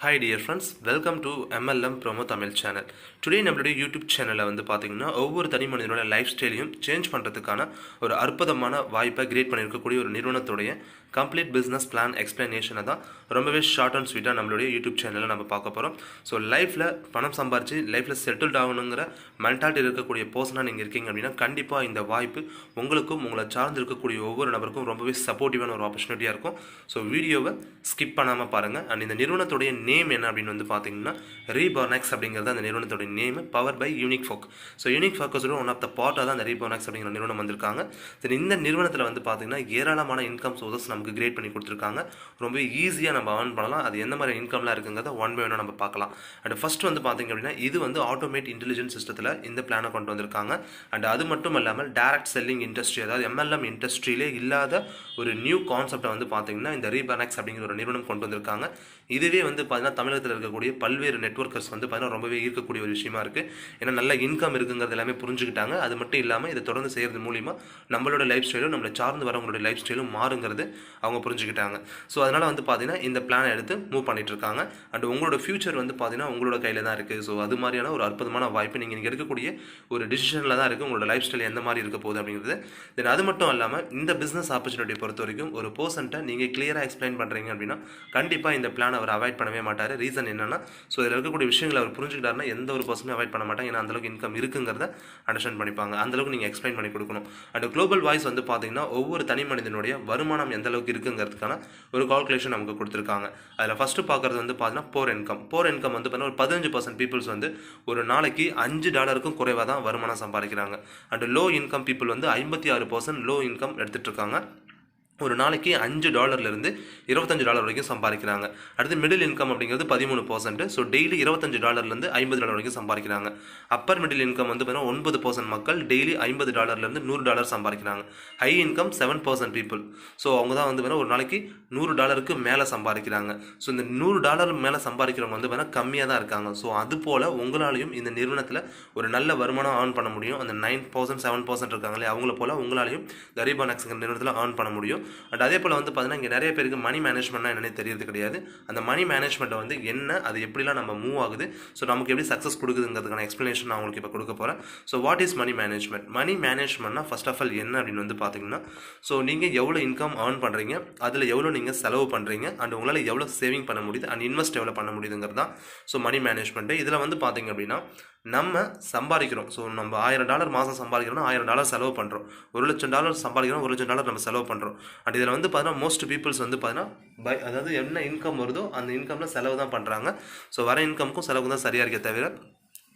Hi dear friends welcome to MLM promo Tamil channel today நம்மளுடைய YouTube சேனலில் வந்து பார்த்தீங்கன்னா ஒவ்வொரு தனி மனிதனோட லைஃப் ஸ்டைலையும் சேஞ்ச் பண்ணுறதுக்கான ஒரு அற்புதமான வாய்ப்பை கிரியேட் பண்ணியிருக்கக்கூடிய ஒரு நிறுவனத்துடைய கம்ப்ளீட் பிஸ்னஸ் பிளான் எக்ஸ்பிளனேஷனை தான் ரொம்பவே ஷார்ட் அண்ட் ஸ்வீட்டாக நம்மளுடைய யூடியூப் சேனலில் நம்ம பார்க்க போகிறோம் ஸோ லைஃப்பில் பணம் சம்பாரிச்சு லைஃப்பில் செட்டில்ட் ஆகணுங்கிற மென்டாலிட்டி இருக்கக்கூடிய பர்சனாக நீங்கள் இருக்கீங்க அப்படின்னா கண்டிப்பாக இந்த வாய்ப்பு உங்களுக்கும் உங்களை சார்ந்து இருக்கக்கூடிய ஒவ்வொரு நபருக்கும் ரொம்பவே சப்போர்ட்டிவான ஒரு ஆப்பர்ச்சுனிட்டியாக இருக்கும். ஸோ வீடியோவை ஸ்கிப் பண்ணாமல் பாருங்கள் அண்ட் இந்த நிறுவனத்துடைய நேம் என்ன அப்படின்னு வந்து பார்த்தீங்கன்னா ரீபார்னெக்ஸ் அப்படிங்கிறது அந்த நிறுவனத்துடைய name power by unique focus unique ஃபோக்கஸோட one of the பார்ட்டாக தான் அந்த ரீபார்னெக்ஸ் அப்படிங்கிற நிறுவனம் வந்திருக்காங்க. சரி இந்த நிறுவனத்தில் வந்து பார்த்தீங்கன்னா ஏராளமான இன்கம் சோர்சஸ் நமக்கு கிரியேட் பண்ணி கொடுத்துருக்காங்க. ரொம்ப ஈஸியாக நம்ம ஏர்ன் பண்ணலாம். அது எந்த மாதிரி இன்கம்லாம் இருக்குங்கிறத ஒன் பை ஒன்னாக நம்ம பார்க்கலாம். அண்ட் ஃபஸ்ட் வந்து பார்த்தீங்க அப்படின்னா இது வந்து ஆட்டோமேட் இன்டெலிஜென்ஸ் சிஸ்டத்தில் இந்த பிளானை கொண்டு வந்திருக்காங்க. அண்ட் அது மட்டும் இல்லாமல் டேரக்ட் செல்லிங் இண்டஸ்ட்ரி அதாவது எம்எல்எம் இண்டஸ்ட்ரியிலே இல்லாத ஒரு நியூ கான்செப்டை வந்து பார்த்தீங்கன்னா இந்த ரீபானக்ஸ் அப்படிங்கிற ஒரு நிறுவனம் கொண்டு வந்திருக்காங்க. இதுவே வந்து பார்த்தீங்கன்னா தமிழகத்தில் இருக்கக்கூடிய பல்வேறு நெட்ஒர்க்கர்ஸ் வந்து பார்த்தீங்கன்னா ரொம்பவே ஈர்க்கக்கூடிய ஒரு விஷயமா இருக்குது ஏன்னா நல்ல இன்கம் இருக்குங்கிறது எல்லாமே புரிஞ்சுக்கிட்டாங்க. அது மட்டும் இல்லாமல் இதை தொடர்ந்து செய்கிறது மூலிமா நம்மளோட லைஃப் ஸ்டைலும் நம்மளை சார்ந்து வரவங்களோட லைஃப் ஸ்டைலும் மாறுங்கிறது அவங்க புரிஞ்சுக்கிட்டாங்க. ஸோ அதனால் வந்து பார்த்தீங்கன்னா இந்த பிளானை எடுத்து மூவ் பண்ணிகிட்ருக்காங்க இருக்காங்க அண்ட் உங்களோட ஃபியூச்சர் வந்து பார்த்தீங்கன்னா உங்களோட கையில் தான் இருக்குது ஸோ அது மாதிரியான ஒரு அற்புதமான வாய்ப்பு நீங்கள் இங்கே இருக்கக்கூடிய ஒரு டிசிஷனில் தான் இருக்குது உங்களோட லைஃப் ஸ்டைல் எந்த மாதிரி இருக்க போகுது அப்படிங்கிறது. தென் அது மட்டும் இல்லாமல் இந்த பிஸ்னஸ் ஆப்பர்ச்சுனிட்டி பொறுத்த வரைக்கும் ஒரு பர்சன்ட்டை நீங்கள் கிளியராக எக்ஸ்பிளைன் பண்ணுறீங்க அப்படின்னா கண்டிப்பாக இந்த பிளான் அவர் அவாய்ட் பண்ணவே மாட்டார். ரீசன் என்னென்னா ஸோ இதில் இருக்கக்கூடிய விஷயங்களை அவர் புரிஞ்சுக்கிட்டாருன்னா எந்த ஒரு பர்சனும் அவாய்ட் பண்ண மாட்டாங்க. ஏன்னா அந்தளவுக்கு இன்கம் இருக்குங்கிறத அண்டர்ஸ்டாண்ட் பண்ணிப்பாங்க. அந்தளவுக்கு நீங்கள் எக்ஸ்பிளைன் பண்ணி கொடுக்கணும். அண்ட் குளோபல் வாய்ஸ் வந்து பார்த்தீங்கன்னா ஒவ்வொரு தனி மனிதனுடைய வருமானம் எந்த அளவுக்கு இருக்குங்கிறதுக்கான ஒரு கால்குலேஷன் நமக்கு கொடுத்துருக்காங்க. அதில் ஃபஸ்ட்டு பார்க்குறது வந்து பார்த்தீங்கன்னா போர் இன்கம் போர் இன்கம் வந்து பார்த்தீங்கன்னா ஒரு பதினஞ்சு பர்சன்ட் பீப்புள்ஸ் வந்து ஒரு நாளைக்கு அஞ்சு டாலருக்கும் குறைவாக தான் வருமானம் சம்பாதிக்கிறாங்க. அண்ட் லோ இன்கம் பீப்புள் வந்து ஐம்பத்தி ஆறு பர்சன்ட் லோ இன்கம் எடுத்துகிட்டு இருக்காங்க. ஒரு நாளைக்கு அஞ்சு டாலர்லேருந்து இருபத்தஞ்சு டாலர் வரைக்கும் சம்பாதிக்கிறாங்க. அடுத்து மிடில் இன்கம் அப்படிங்கிறது பதிமூணு பர்சன்ட் ஸோ டெய்லி இருபத்தஞ்சு டாலர்லேருந்து ஐம்பது டாலர் வரைக்கும் சம்பாதிக்கிறாங்க. அப்பர் மிடில் இன்கம் வந்து பார்த்தீங்கன்னா ஒன்பது பர்சன்ட் மக்கள் டெய்லி ஐம்பது டாலர்லேருந்து நூறு டாலர் சம்பாதிக்கிறாங்க. High income seven percent people so அவங்க தான் வந்து பார்த்தீங்கன்னா ஒரு நாளைக்கு நூறு டாலருக்கு மேலே சம்பாதிக்கிறாங்க. ஸோ இந்த நூறு டாலர் மேலே சம்பாதிக்கிறவங்க வந்து பார்த்தீங்கன்னா கம்மியாக தான் இருக்காங்க. ஸோ அது போல் உங்களாலையும் இந்த நிறுவனத்தில் ஒரு நல்ல வருமானம் ஏர்ன் பண்ண முடியும். அந்த நைன் பர்சன்ட் செவன் பர்சன்ட் இருக்காங்களே அவங்கள போல் உங்களாலையும் கரீபானக்ஸுங்கிற நிறுவனத்தில் ஏர்ன் பண்ண முடியும். அண்ட் அதே போல் வந்து பார்த்தீங்கன்னா இங்கே நிறைய பேருக்கு மணி மேனேஜ்மெண்ட்னா என்னன்னே தெரியறது கிடையாது. அந்த மணி மேனேஜ்மெண்ட்டை வந்து என்ன அது எப்படிலாம் நம்ம மூவ் ஆகுது ஸோ நமக்கு எப்படி சக்ஸஸ் கொடுக்குதுங்கிறதுக்கான எக்ஸ்ப்ளனேஷன் நான் உங்களுக்கு இப்போ கொடுக்க போகிறேன் so what is money management money மேனேஜ்மெண்ட்னா first of all என்ன அப்படின்னு வந்து பார்த்தீங்கன்னா ஸோ நீங்கள் எவ்வளோ இன்கம் ஏர்ன் பண்ணுறீங்க அதில் எவ்வளோ நீங்கள் செலவு பண்ணுறீங்க அண்ட் உங்களால் எவ்வளோ சேவிங் பண்ண முடியுது அண்ட் இன்வெஸ்ட் எவ்வளோ பண்ண முடியுதுங்கிறது தான் ஸோ மணி மேனேஜ்மெண்ட்டு இதில் வந்து பார்த்தீங்க அப்படின்னா நம்ம சம்பாதிக்கிறோம். ஸோ நம்ம ஆயிரம் டாலர் மாதம் சம்பாதிக்கிறோம்னா ஆயிரம் டாலர் செலவு பண்ணுறோம் ஒரு லட்சம் டாலர் சம்பாதிக்கிறோம் ஒரு லட்சம் டாலர் நம்ம செலவு பண்ணுறோம் அண்ட் இதில் வந்து பார்த்தீங்கன்னா மோஸ்ட் பீப்புள்ஸ் வந்து பார்த்தீங்கன்னா பை அதாவது என்ன இன்கம் வருதோ அந்த இன்கமில் செலவு தான் பண்ணுறாங்க ஸோ வர இன்கமுக்கும் செலவு தான் சரியாக இருக்கே தவிர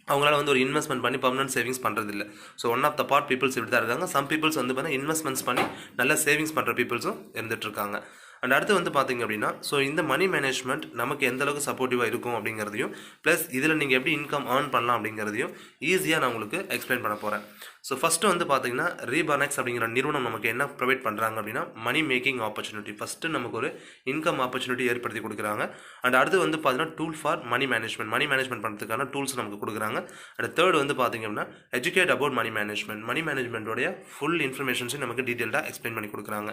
அவங்களால வந்து ஒரு இன்வெஸ்ட்மெண்ட் பண்ணி பர்மனன்ட் சேவிங்ஸ் பண்ணுறது இல்லை so one of the part peoples இப்படி தான் இருக்காங்க. சம் பீப்புள்ஸ் வந்து பார்த்தீங்கன்னா இன்வெஸ்ட்மெண்ட்ஸ் பண்ணி நல்ல சேவிங்ஸ் பண்ணுற பீப்புள்ஸும் இருந்துட்டு இருக்காங்க. அண்ட் அடுத்து வந்து பார்த்தீங்க அப்படின்னா ஸோ இந்த மணி மேனேஜ்மெண்ட் நமக்கு எந்த அளவுக்கு சப்போர்ட்டிவாக இருக்கும் அப்படிங்கிறதையும் ப்ளஸ் இதில் நீங்கள் எப்படி இன்கம் ஏர்ன் பண்ணலாம் அப்படிங்கிறதையும் ஈஸியாக நான் உங்களுக்கு எக்ஸ்பிளைன் பண்ண போகிறேன் ஸோ ஃபஸ்ட்டு வந்து பார்த்தீங்கன்னா ரீபானெக்ஸ் அப்படிங்கிற நிறுவனம் நமக்கு என்ன ப்ரொவைட் பண்ணுறாங்க அப்படின்னா மணி மேக்கிங் ஆப்பர்ச்சுனிட்டி ஃபஸ்ட்டு நமக்கு ஒரு இன்கம் ஆப்பர்ச்சுனிட்டி ஏற்படுத்தி கொடுக்குறாங்க. அண்ட் அடுத்து வந்து பார்த்தீங்கன்னா tool for money management money management பண்ணுறதுக்கான டூல்ஸ் நமக்கு கொடுக்குறாங்க. அண்ட் தேர்ட் வந்து பார்த்தீங்க அப்படின்னா educate about money management money மேனேஜ்மெண்ட்டோடைய full இன்ஃபர்மேஷன்ஸையும் நமக்கு டீட்டெயில்டாக எக்ஸ்பிளைன் பண்ணி கொடுக்குறாங்க.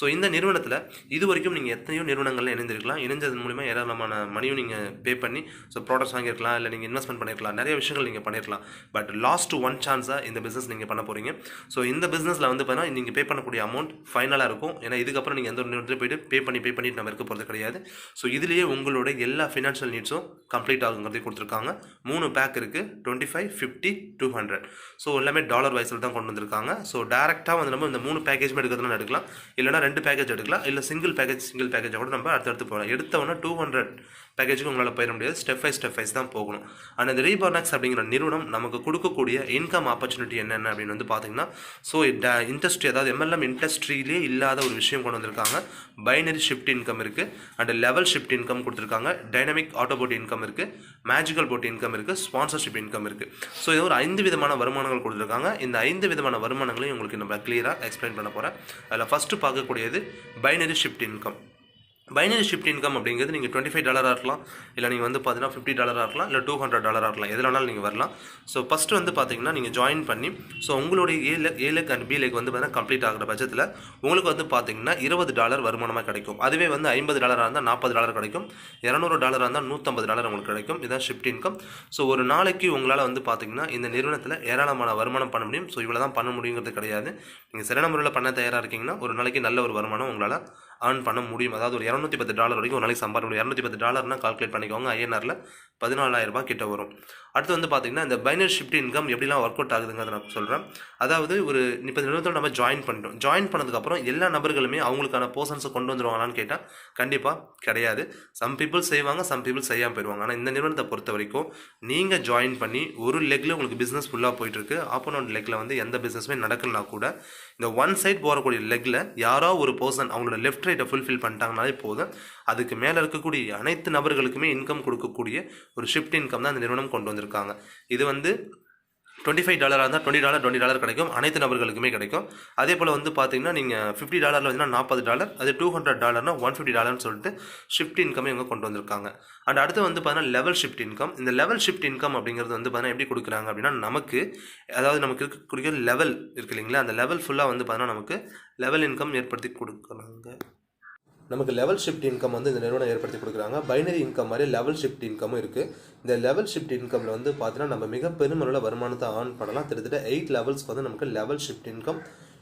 ஸோ இந்த நிறுவனத்தில் இது வரைக்கும் நீங்கள் எத்தனையோ நிறுவனங்களில் இணைந்திருக்கலாம். இணைஞ்சதன் மூலிமா ஏராளமான மணியும் நீங்கள் பே பண்ணி ஸோ ப்ராடக்ட்ஸ் வாங்கியிருக்கலாம். இல்லை நீங்கள் இன்வெஸ்ட்மெண்ட் பண்ணியிருக்கலாம். நிறைய விஷயங்கள் நீங்கள் பண்ணியிருக்கலாம். பட் லாஸ்ட் ஒன் சான்ஸாக இந்த பிஸ்னஸ் நீங்கள் பண்ண போகிறீங்க ஸோ இந்த பிஸ்னஸில் வந்து பார்த்தீங்கன்னா நீங்கள் பே பண்ணக்கூடிய அமௌண்ட் ஃபைனலாக இருக்கும். ஏன்னா இதுக்கப்புறம் நீங்கள் எந்த ஒரு நிறுவனத்தில் போயிட்டு பே பண்ணி பே பண்ணிட்டு நம்ம இருக்க போகிறது கிடையாது. ஸோ இதுலேயே உங்களோட எல்லா ஃபினான்ஷியல் நீட்ஸும் கம்ப்ளீட் ஆகுங்கிறதே கொடுத்துருக்காங்க. மூணு பேக் இருக்குது twenty five fifty two hundred so எல்லாமே டாலர் வைஸில் தான் கொண்டு வந்திருக்காங்க. ஸோ டேரெக்டாக வந்து நம்ம இந்த மூணு பேக்கேஜுமே எடுக்கிறதுனா எடுக்கலாம். இல்லைனா ரெண்டு பேக்கேஜ் எடுக்கலாம். இல்லை சிங்கிள் பேக்கேஜ் சிங்கிள் பேக்கேஜை கூட நம்ம அடுத்தடுத்து போகலாம். எடுத்தவொன்னே டூ ஹண்ட்ரட் பேக்கேஜுக்கு உங்களால் போயிட முடியாது. ஸ்டெப் பை ஸ்டெப் வைஸ் தான் போகணும். அண்ட் இந்த ரீபர்னாக்ஸ் அப்படிங்கிற நிறுவனம் நமக்கு கொடுக்கக்கூடிய இன்கம் ஆப்பர்ச்சுனிட்டி என்னென்ன அப்படின்னு வந்து பார்த்தீங்கன்னா ஸோ இண்டஸ்ட்ரி அதாவது எம்எல்எம் இண்டஸ்ட்ரியிலே இல்லாத ஒரு விஷயம் கொண்டு வந்திருக்காங்க. பைனரி ஷிஃப்ட் இன்கம் இருக்குது அண்ட் லெவல் ஷிஃப்ட் இன்கம் கொடுத்துருக்காங்க. டைனமிக் ஆட்டோ போட் இன்கம் இருக்குது மேஜிக்கல் போட் இன்கம் இருக்குது ஸ்பான்சர்ஷிப் இன்கம் இருக்குது ஸோ இது ஒரு ஐந்து விதமான வருமானங்கள் கொடுத்துருக்காங்க. இந்த ஐந்து விதமான வருமானங்களையும் உங்களுக்கு நம்ம கிளியராக எக்ஸ்பிளைன் பண்ண போகிறேன் அதில் ஃபஸ்ட்டு பார்க்கக்கூடியது binary shift income binary shift income அப்படிங்கிறது நீங்கள் டுவெண்ட்டி ஃபைவ் டாலராக இருக்கலாம். இல்லை நீங்கள் வந்து பார்த்தீங்கன்னா ஃபிஃப்டி டாலராக இருக்கலாம் இல்லை டூ ஹண்ட்ரட் டாலராக இருக்கலாம். எதில் வேணாலும் நீங்கள் வரலாம். ஸோ ஃபஸ்ட்டு வந்து பார்த்தீங்கன்னா நீங்கள் ஜாயின் பண்ணி ஸோ உங்களுடைய A leg A leg and B leg வந்து பார்த்தீங்கன்னா கம்ப்ளீட் ஆகிற பட்சத்தில் உங்களுக்கு வந்து பார்த்தீங்கன்னா இருபது டாலர் வருமானமாக கிடைக்கும். அதுவே வந்து ஐம்பது டாலராக இருந்தால் நாற்பது டாலர் கிடைக்கும். இரநூறு டாலராக இருந்தால் நூற்றம்பது டாலர் உங்களுக்கு கிடைக்கும். இதுதான் ஷிஃப்ட் இன்கம் ஸோ ஒரு நாளைக்கு உங்களால் வந்து பார்த்தீங்கன்னா இந்த நிறுவனத்தில் ஏராளமான வருமானம் பண்ண முடியும். ஸோ இவ்வளோ தான் பண்ண முடியுங்கிறது கிடையாது. நீங்கள் சரியான முறையில் பண்ண தயாராக இருக்கீங்கன்னா ஒரு நாளைக்கு நல்ல ஒரு வருமானம் உங்களால் ஏர்ன் பண்ண முடியும். அதாவது ஒரு இரநூத்தி பத்து டாலர் வரைக்கும் ஒரு நாளைக்கு சம்பாதிக்க முடியும். இரநூத்தி பத்து டாலர்னா கால்குலேட் பண்ணிக்கோங்க. ஐஎன்ஆரில் பதினாலாயிரரூபா கிட்ட வரும். அடுத்து வந்து பார்த்தீங்கன்னா இந்த பைனர் ஷிஃப்ட் இன்கம் எப்படிலாம் ஒர்க் அவுட் ஆகுதுங்கிறத நான் சொல்கிறேன் அதாவது ஒரு இப்போ இந்த நிறுவனத்தில் நம்ம ஜாயின் பண்ணிட்டோம். ஜாயின் பண்ணதுக்கப்புறம் எல்லா நபர்களுமே அவங்களுக்கான போர்ஷன்ஸை கொண்டு வந்துருவாங்களான்னு கேட்டால் கண்டிப்பாக கிடையாது. சம் பீப்புள் செய்வாங்க சம் பீப்புள் செய்யாமல் போயிடுவாங்க. ஆனால் இந்த நிறுவனத்தை பொறுத்த வரைக்கும் நீங்கள் ஜாயின் பண்ணி ஒரு லெக்கில் உங்களுக்கு பிஸ்னஸ் ஃபுல்லாக போயிட்டுருக்கு ஆப்போனோட லெக்கில் வந்து எந்த பிஸ்னஸுமே நடக்கலனா கூட இந்த ஒன் சைட் போகக்கூடிய லெக்கில் யாரோ ஒரு பர்சன் அவங்களோட லெஃப்ட் ரைட்டை ஃபுல்ஃபில் பண்ணிட்டாங்கனாலே போதும். அதுக்கு மேலே இருக்கக்கூடிய அனைத்து நபர்களுக்குமே இன்கம் கொடுக்கக்கூடிய ஒரு ஷிஃப்ட் இன்கம் தான் இந்த நிறுவனம் கொண்டு வந்திருக்காங்க. இது வந்து டுவெண்ட்டி ஃபைவ் டாலராக இருந்தால் டுவெண்ட்டி டாலர் டுவெண்ட்டி டாலர் கிடைக்கும். அனைத்து நபர்களுக்குமே கிடைக்கும். அதே போல் வந்து பார்த்தீங்கன்னா நீங்கள் ஃபிஃப்டி டாலரில் வந்து நாற்பது டாலர் அது டூ ஹண்ட்ரட் டாலர்னா ஒன் ஃபிஃப்டி டாலர்னு சொல்லிட்டு ஷிஃப்ட் இன்கம் இவங்க கொண்டு வந்திருக்காங்க. அண்ட் அடுத்து வந்து பார்த்தீங்கன்னா லெவல் ஷிஃப்ட் இன்கம் இந்த லெவல் ஷிஃப்ட் இன்கம் அப்படிங்கிறது வந்து பார்த்தீங்கன்னா எப்படி கொடுக்குறாங்க அப்படின்னா நமக்கு அதாவது நமக்கு இருக்கக்கூடிய லெவல் இருக்கு இல்லைங்களா? அந்த லெவல் ஃபுல்லாக வந்து பார்த்தீங்கன்னா நமக்கு லெவல் இன்கம் ஏற்படுத்தி கொடுக்குறாங்க. நமக்கு லெவல் ஷிஃப்ட் இன்கம் வந்து இந்த நிறுவனம் ஏற்படுத்தி கொடுக்குறாங்க. பைனரி இன்கம் மாதிரி லெவல் ஷிஃப்ட் இன்கமும் இருக்குது இந்த லெவல் ஷிஃப்ட் இன்கமில் வந்து பார்த்தீங்கன்னா நம்ம மிக பெருமளவில் வருமானத்தை ஆன் பண்ணலாம். கிட்டத்தட்ட எயிட் லெவல்ஸ்க்கு வந்து நமக்கு லெவல் ஷிஃப்ட் இன்கம்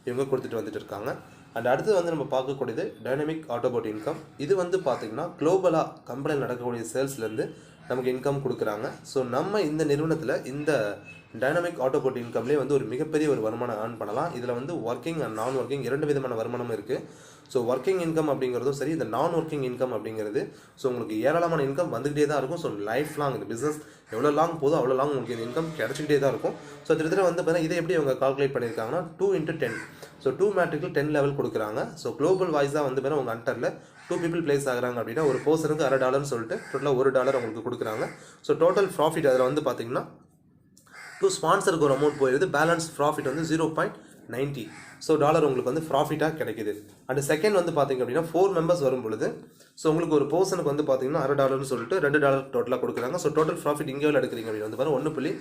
இவங்க கொடுத்துட்டு வந்துட்டு இருக்காங்க. அண்ட் அடுத்து வந்து நம்ம பார்க்கக்கூடியது டைனமிக் ஆட்டோபோட் இன்கம் இது வந்து பார்த்திங்கன்னா குளோபலாக கம்பெனியில் நடக்கக்கூடிய சேல்ஸ்லேருந்து நமக்கு இன்கம் கொடுக்குறாங்க. ஸோ நம்ம இந்த நிறுவனத்தில் இந்த டைனமிக் ஆட்டோபோட் இன்கம்லேயே வந்து ஒரு மிகப்பெரிய ஒரு வருமானம் ஏர்ன் பண்ணலாம். இதில் வந்து ஒர்க்கிங் அண்ட் நான் ஒர்க்கிங் இரண்டு விதமான வருமானம் இருக்குது ஸோ ஒர்க்கிங் இன்கம் அப்படிங்கிறதும் சரி இந்த நான் ஒர்க்கிங் இன்கம் அப்படிங்கிறது ஸோ உங்களுக்கு ஏராளமான இன்கம் வந்துகிட்டே தான் இருக்கும். ஸோ லைஃப் லாங் இந்த பிஸ்னஸ் எவ்வளோ லாங் போதோ அவ்வளோ லாங் உங்களுக்கு இந்த இன்கம் கிடச்சிக்கிட்டே தான் இருக்கும். ஸோ திருத்தர வந்து பார்த்தீங்கன்னா இதை எப்படி அவங்க கால்குலேட் பண்ணியிருக்காங்கன்னா two into ten so two மேட்ரிக்கில் ten level கொடுக்குறாங்க. ஸோ குளோபல் வாய்ஸாக வந்து பார்த்தீங்கன்னா உங்கள் அண்டரில் டூ பீப்புள் பிளேஸ் ஆகுறாங்க அப்படின்னா ஒரு பர்சனுக்கு அரை டாலர்னு சொல்லிட்டு டோட்டலாக ஒரு டாலர் உங்களுக்கு கொடுக்குறாங்க. ஸோ டோட்டல் ப்ராஃபிட் அதில் வந்து பார்த்தீங்கன்னா டூ ஸ்பான்சருக்கு ஒரு அமௌண்ட் போயிடுது பேலன்ஸ் ப்ராஃபிட் வந்து zero point ninety so dollar உங்களுக்கு வந்து ப்ராஃபிட்டாக கிடைக்குது. அண்ட் செகண்ட் வந்து பார்த்தீங்க அப்படின்னா ஃபோர் மெம்பர்ஸ் வரும் பொழுது ஸோ உங்களுக்கு ஒரு பர்சனுக்கு வந்து பார்த்தீங்கன்னா அரை டாலர்னு சொல்லிட்டு ரெண்டு டாலர் டோட்டலாக கொடுக்குறாங்க. ஸோ டோட்டல் ப்ராஃபிட் இங்கே எடுக்கிறீங்க அப்படின்னு வந்து பாருங்கள் ஒன்று புள்ளி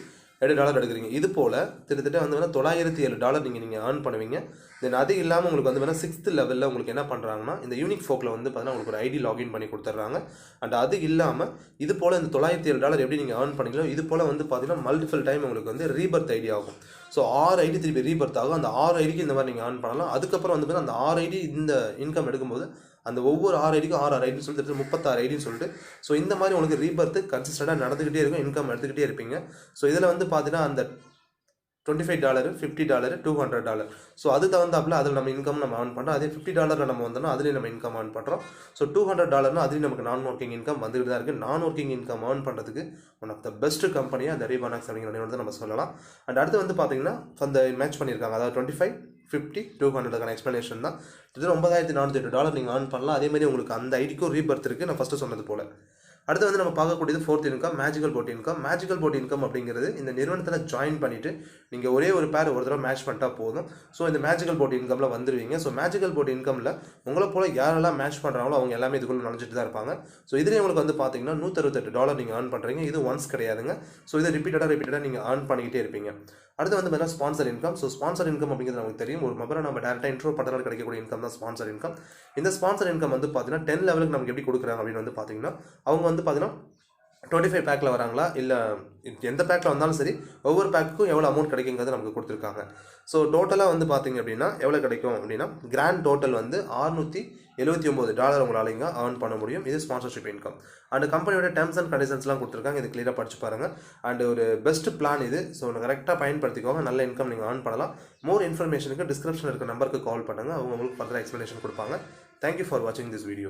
எட்டு டாலர் எடுக்கிறீங்க. இது போல் கிட்டத்தட்ட வந்து வேணால் தொள்ளாயிரத்தி ஏழு டாலர் நீங்கள் நீங்கள் ஏர்ன் பண்ணுவீங்க. தென் அது இல்லாமல் உங்களுக்கு வந்து வேணால் சிக்ஸ்த் லெவலில் உங்களுக்கு என்ன பண்ணுறாங்கன்னா இந்த யூனிக் ஃபோக்கில் வந்து பார்த்தீங்கன்னா உங்களுக்கு ஒரு ஐடி லாகின் பண்ணி கொடுத்துட்றாங்க அண்ட் அது இல்லாமல் இது போல் இந்த தொள்ளாயிரத்தி ஏழு டாலர் எப்படி நீங்கள் ஏர்ன் பண்ணீங்களோ இது போல் வந்து பார்த்தீங்கன்னா மல்டிபிள் டைம் உங்களுக்கு வந்து ரீபர்த் ஐடி ஆகும். ஸோ ஆறு ஐடி திருப்பி ரீபர்த் ஆகும். அந்த ஆறு ஐடிக்கு இந்த மாதிரி நீங்கள் ஏர்ன் பண்ணலாம். அதுக்கப்புறம் வந்து பார்த்தீங்கன்னா அந்த ஆறு ஐடி இந்த இன்கம் எடுக்கும்போது அந்த ஒவ்வொரு ஆறு ஐடிக்கும் ஆறு ஆறு ஐடின்னு சொல்லிட்டு முப்பத்தாறு ஐடின்னு சொல்லிட்டு ஸோ இந்த மாதிரி உங்களுக்கு ரீபர்த்து கன்சிஸ்டண்டாக நடந்துக்கிட்டே இருக்கும் இன்கம் எடுத்துக்கிட்டே இருப்பீங்க. ஸோ இதில் வந்து பார்த்தீங்கன்னா அந்த twenty five dollar fifty dollar two hundred dollar so அது தகுந்தாப்பில் அதில் நம்ம இன்கம் நம்ம ஏர்ன் பண்ணுறோம் அதே ஃபிஃப்டி டாலரில் நம்ம வந்தோம்னா அதுலேயும் நம்ம இன்கம் ஏர்ன் பண்ணுறோம் ஸோ டூ ஹண்ட்ரட் டாலர்னா அதுலேயும் நமக்கு நான் ஒர்க்கிங் இன்கம் வந்துகிட்டு தான் இருக்குது நான் ஒர்க்கிங் இன்கம் ஏர்ன் பண்ணுறதுக்கு ஒன் ஆஃப் த பெஸ்ட் கம்பெனியாக அந்த ரீபானாக்ஸ் அப்படிங்கிற நம்ம சொல்லலாம். அண்ட் அடுத்து வந்து பார்த்தீங்கன்னா அந்த மேட்ச் பண்ணியிருக்காங்க. அதாவது டுவெண்ட்டி ஃபைவ் ஃபிஃப்டி டூ ஹண்ட்ரடுக்கான எக்ஸ்ப்ளனேஷன் தான். இது ஒன்பதாயிரத்தி நானூற்றி எட்டு டாலர் நீங்கள் ஏர்ன் பண்ணலாம். அதே மாதிரி உங்களுக்கு அந்த ஐடிக்கும் ரீபர்த் இருக்குது நான் ஃபஸ்ட்டு சொன்னது போல். அடுத்து வந்து நம்ம பார்க்கக்கூடியது fourth income magical pot income magical pot income அப்படிங்கிறது இந்த நிறுவனத்தில் ஜாயின் பண்ணிவிட்டு நீங்கள் ஒரே ஒரு பேர் ஒரு தடவை மேட்ச் பண்ணிட்டா போதும். ஸோ இந்த மேஜிக்கல் போட் இன்கமில் வந்துடுவீங்க ஸோ மேஜிக்கல் போட் இன்கமில் உங்களை போல் யாரெல்லாம் மேட்ச் பண்ணுறாங்களோ அவங்க எல்லாமே இதுக்குள்ளே நினச்சிட்டு தான் இருப்பாங்க. ஸோ இதுலேயே உங்களுக்கு வந்து பார்த்தீங்கன்னா நூற்றறுபத்தெட்டு டாலர் நீங்கள் ஏர்ன் பண்ணுறீங்க இது ஒன்ஸ் கிடையாதுங்க. ஸோ இதை ரிப்பீட்டடாக ரிப்பீட்டடாக நீங்கள் ஏர்ன் பண்ணிக்கிட்டே இருப்பீங்க. அடுத்து வந்து பார்த்தீங்கன்னா sponsor income so sponsor income அப்படிங்கிறது நமக்கு தெரியும். ஒரு மொபைலை நம்ம டேரெக்டாக இன்ட்ரோ பண்ணுறதுனால கிடைக்கக்கூடிய இன்கம் தான் ஸ்பான்சர் இன்கம் இந்த ஸ்பான்சர் இன்கம் வந்து பார்த்தீங்கன்னா டென் லெவலுக்கு நமக்கு எப்படி கொடுக்குறாங்க அப்படின்னு வந்து பார்த்தீங்கன்னா அவங்க வந்து பார்த்தீங்கன்னா டுவெண்ட்டி ஃபைவ் பேக்கில் வராங்களா? இல்லை எந்த பேக்கில் வந்தாலும் சரி ஒவ்வொரு பேக்குக்கும் எவ்வளோ அமௌண்ட் கிடைக்குங்கிறது நமக்கு கொடுத்துருக்காங்க. ஸோ டோட்டலாக வந்து பார்த்தீங்க அப்படின்னா எவ்வளோ கிடைக்கும் அப்படின்னா கிராண்ட் டோட்டல் வந்து ஆறுநூற்றி எழுபத்தி ஒம்பது டாலர் உங்களால் இங்கே ஏர்ன் பண்ண முடியும். இது ஸ்பான்சர்ஷிப் இன்கம் அண்ட் கம்பெனியோட டேர்ம்ஸ் அண்ட் கண்டிஷன்ஸ்லாம் கொடுத்துருக்காங்க. இது கிளியராக படிச்சு பாருங்கள் அண்ட் ஒரு பெஸ்ட் பிளான் இது. ஸோ கரெக்டாக பயன்படுத்திக்கோங்க. நல்ல இன்கம் நீங்கள் ஏர்ன் பண்ணலாம். மோர் இன்ஃபர்மேஷனுக்கு டிஸ்கிரிப்ஷன் இருக்க நம்பருக்கு கால் பண்ணுங்கள் அவங்க உங்களுக்கு ஃபர்தர் எக்ஸ்ப்ளனேஷன் கொடுப்பாங்க. தேங்க்யூ ஃபார் வாட்சிங் திஸ் வீடியோ